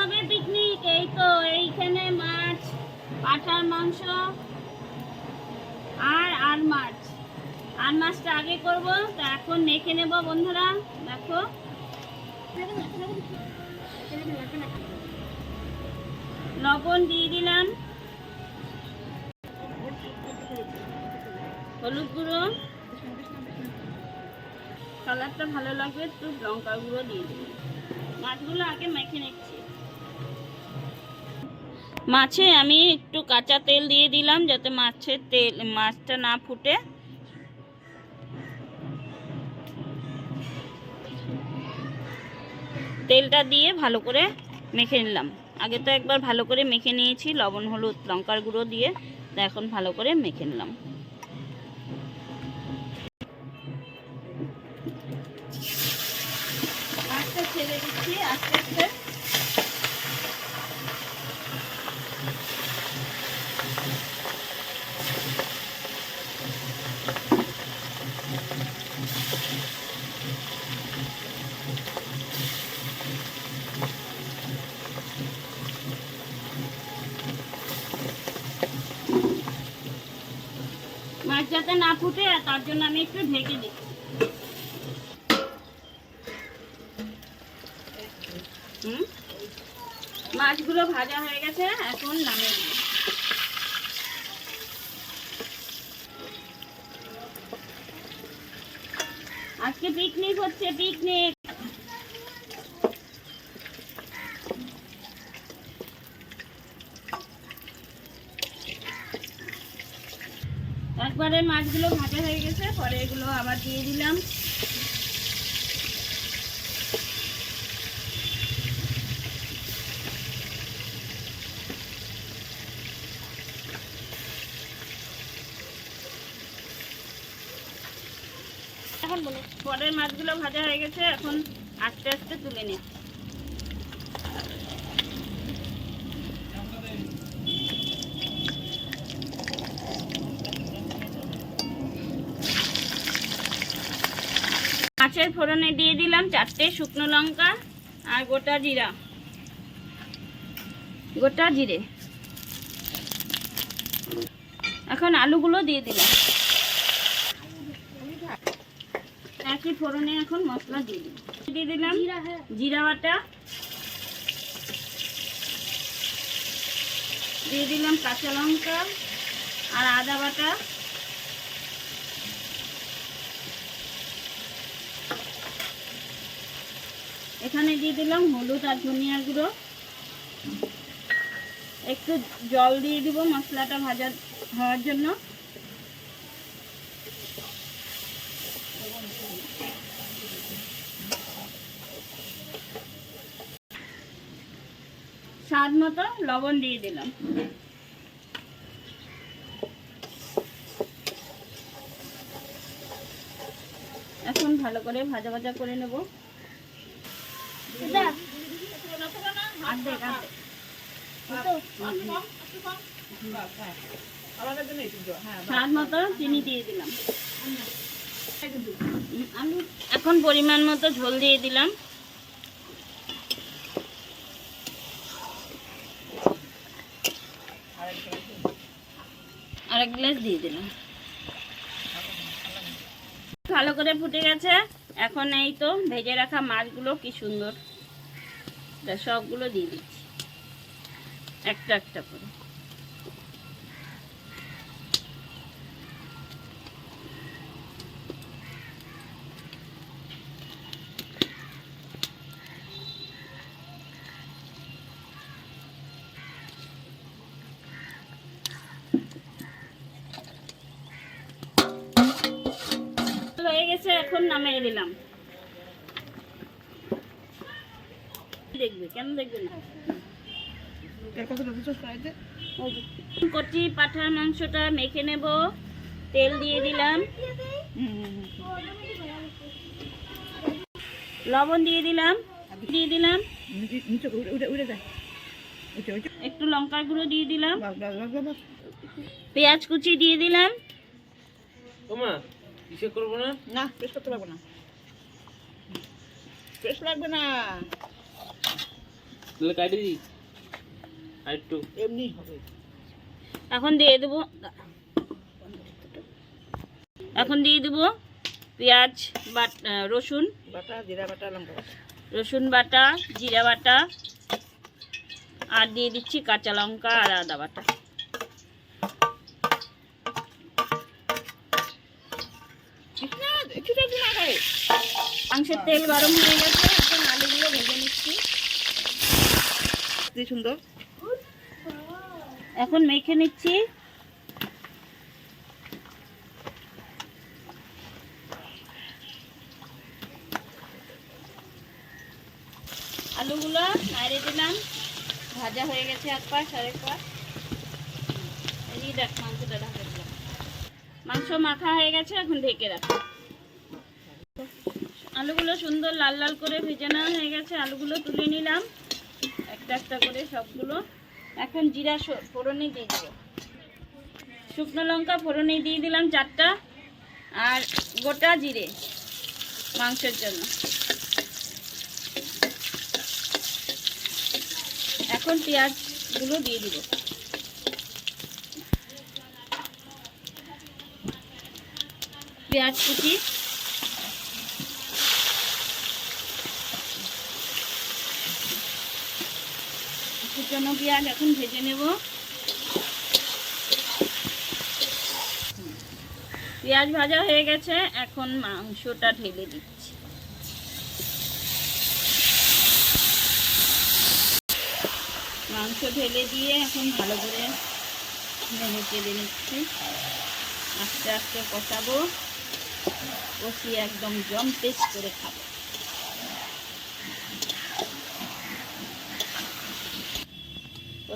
হবে পিকনিক এই তো, এইখানে মাছ, পাঠার মাংস আর আর মাছ। আর মাছটা আগে করব, তা এখন মেখে নেব বন্ধুরা, দেখো। লবণ দিয়ে দিলাম। হলুদ গুঁড়ো। কালারটা ভালো লাগবে, একটু লঙ্কা গুঁড়ো দিয়ে দিলাম। মাছগুলো আগে মেখে নিচ্ছি। মাছে আমি একটু কাঁচা তেল দিয়ে দিলাম যাতে মাছের তেল, মাছটা না ফুটে। তেলটা দিয়ে ভালো করে মেখে নিলাম। আগে তো একবার ভালো করে মেখে নিয়েছি, লবণ, হলুদ, লঙ্কার গুঁড়ো দিয়ে তা এখন ভালো করে মেখে নিলাম। ছেড়ে দিচ্ছি, আস্তে আস্তে মাছ যাতে না ফুটে, তার জন্য আমি একটু ঢেকে দিই। হুম? মাছগুলো ভাজা হয়ে গেছে, এখন দিই আজকে পিকনিক হচ্ছে পিকনিক একবারে মাছগুলো ভাজা হয়ে গেছে, পরে এগুলো আবার দিয়ে দিলাম। পরের মাছগুলো ভাজা হয়ে গেছে, এখন আস্তে আস্তে তুলে নিই। মাছের ফোড়নে দিয়ে দিলাম চারটে শুকনো লঙ্কা আর গোটা জিরা। গোটা জিরে। এখন আলুগুলো দিয়ে দিলাম। একই ফোড়নে এখন মশলা দিয়ে দিলাম। দিয়ে দিলাম জিরা বাটা। দিয়ে দিলাম কাঁচা লঙ্কা আর আদা বাটা। এখানে দিয়ে দিলাম হলুদ আর ধনিয়া গুঁড়ো। একটু জল দিয়ে দিব মশলাটা ভাজা হওয়ার জন্য। স্বাদ মতো লবণ দিয়ে দিলাম। এখন ভালো করে ভাজা ভাজা করে নেব। মতো চিনি দিয়ে দিলাম। এখন পরিমাণ মতো ঝোল দিয়ে দিলাম। আর এক গ্লাস দিয়ে দিলাম। ভালো করে ফুটে গেছে। এখন এই তো ভেজে রাখা মাছগুলো কি সুন্দর। সবগুলো দিয়ে দিচ্ছি একটা একটা করে। হয়ে গেছে এখন নামিয়ে দিলাম। দেখবে কেন দেখবে না? কচি পাঠার মাংসটা মেখে নেব তেল দিয়ে দিলাম। লবণ দিয়ে দিলাম দিয়ে দিলাম। একটু লঙ্কার গুঁড়ো দিয়ে দিলাম। পেঁয়াজ কুচি দিয়ে দিলাম। ওমা কিসে করব না? না পেস্ট করতে পারব না। পেস্ট লাগবে না। তাহলে কাটি দিই। আর একটু এমনি হবে। এখন দিয়ে দেবো এখন দিয়ে দেবো পেঁয়াজ বাট রসুন। বাটা জিরা বাটা লঙ্কা রসুন বাটা জিরা বাটা আর দিয়ে দিচ্ছি কাঁচা লঙ্কা আর আদা বাটা। মাংসের তেল গরম হয়ে গেছে এখন আলুগুলো ভেজে নিচ্ছি। সুন্দর। এখন মেখে নিচ্ছি। আলুগুলো নাড়ে দিলাম। ভাজা হয়ে গেছে এক পাশ আরেক পাশ এই দেখ মাংসটা ঢাকা দিলাম মাংস মাখা হয়ে গেছে, এখন ঢেকে রাখো আলুগুলো সুন্দর লাল লাল করে ভেজে নেওয়া হয়ে গেছে। আলুগুলো তুলে নিলাম। একটা একটা করে সবগুলো। এখন জিরা ফোড়নে দিয়ে দেবো। শুকনো লঙ্কা ফোড়নে দিয়ে দিলাম চারটা আর গোটা জিরে মাংসের জন্য। এখন পেঁয়াজগুলো দিয়ে দিব। পেঁয়াজ কুচি কুচানো পেঁয়াজ এখন ভেজে নেব। পেঁয়াজ ভাজা হয়ে গেছে, এখন মাংসটা ঢেলে দিচ্ছি। মাংস ঢেলে দিয়ে এখন ভালো করে নেড়ে চেড়ে নিচ্ছি। আস্তে আস্তে কষাবো। কষিয়ে একদম জম পেস্ট করে খাব।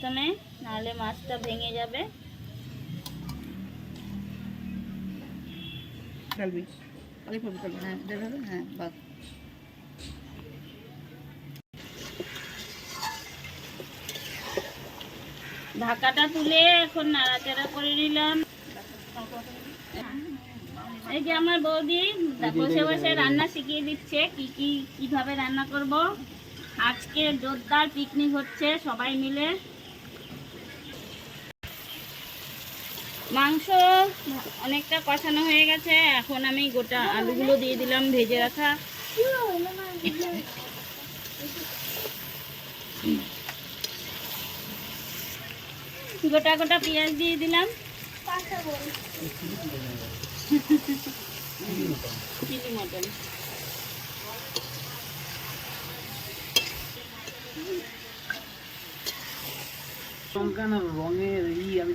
প্রথমে নাহলে মাছটা ভেঙে যাবে। হ্যাঁ হ্যাঁ ঢাকাটা তুলে এখন নাড়াচাড়া করে নিলাম। এই যে আমার বৌদি বসে বসে রান্না শিখিয়ে দিচ্ছে কি কি কীভাবে রান্না করব। আজকে জোরদার পিকনিক হচ্ছে সবাই মিলে। মাংস অনেকটা কষানো হয়ে গেছে, এখন আমি গোটা আলুগুলো দিয়ে দিলাম ভেজে রাখা। গোটা গোটা পেঁয়াজ দিয়ে দিলাম। চিলি লঙ্কা না, রঙের ই আমি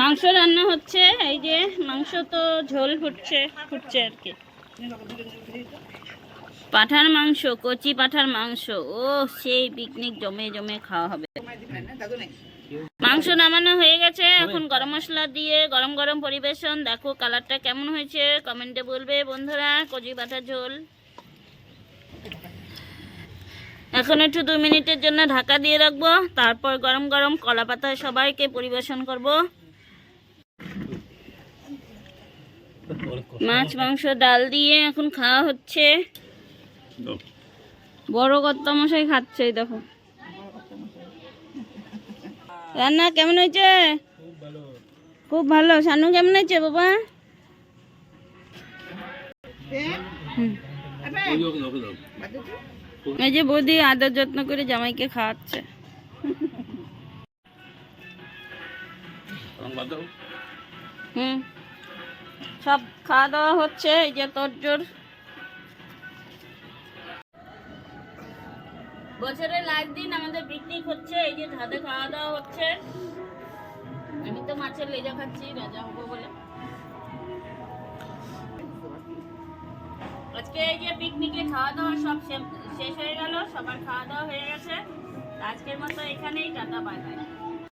মাংস রান্না হচ্ছে, এই যে মাংস তো ঝোল ফুটছে ফুটছে আর কি। পাঠার মাংস, কচি পাঠার মাংস, ও সেই পিকনিক জমে জমে খাওয়া হবে। মাংস নামানো হয়ে গেছে, এখন গরম মশলা দিয়ে গরম গরম পরিবেশন। দেখো কালারটা কেমন হয়েছে কমেন্টে বলবে বন্ধুরা, কচি পাঠার ঝোল। এখন একটু দু মিনিটের জন্য ঢাকা দিয়ে রাখব তারপর গরম গরম কলা পাতায় সবাইকে পরিবেশন করব। মাছ মাংস ডাল দিয়ে এখন খাওয়া হচ্ছে। বড় কর্তা মশাই খাচ্ছে দেখো। রান্না কেমন হয়েছে? খুব ভালো। সানু কেমন হয়েছে বাবা? হুম। এই যে বৌদি আদর যত্ন করে জামাইকে খাওয়াচ্ছে। হুম। সব খাওয়া দাওয়া হচ্ছে এই যে তোরজোর। বছরের লাস্ট দিন আমাদের পিকনিক হচ্ছে এই যে ধাতে খাওয়া দাওয়া হচ্ছে। আমি তো মাছের লেজা খাচ্ছি রাজা হব বলে। আজকে এই যে পিকনিকে খাওয়া দাওয়া সব শেষ হয়ে গেল সবার খাওয়া দাওয়া হয়ে গেছে। আজকের মতো এখানেই টাটা বাই বাই।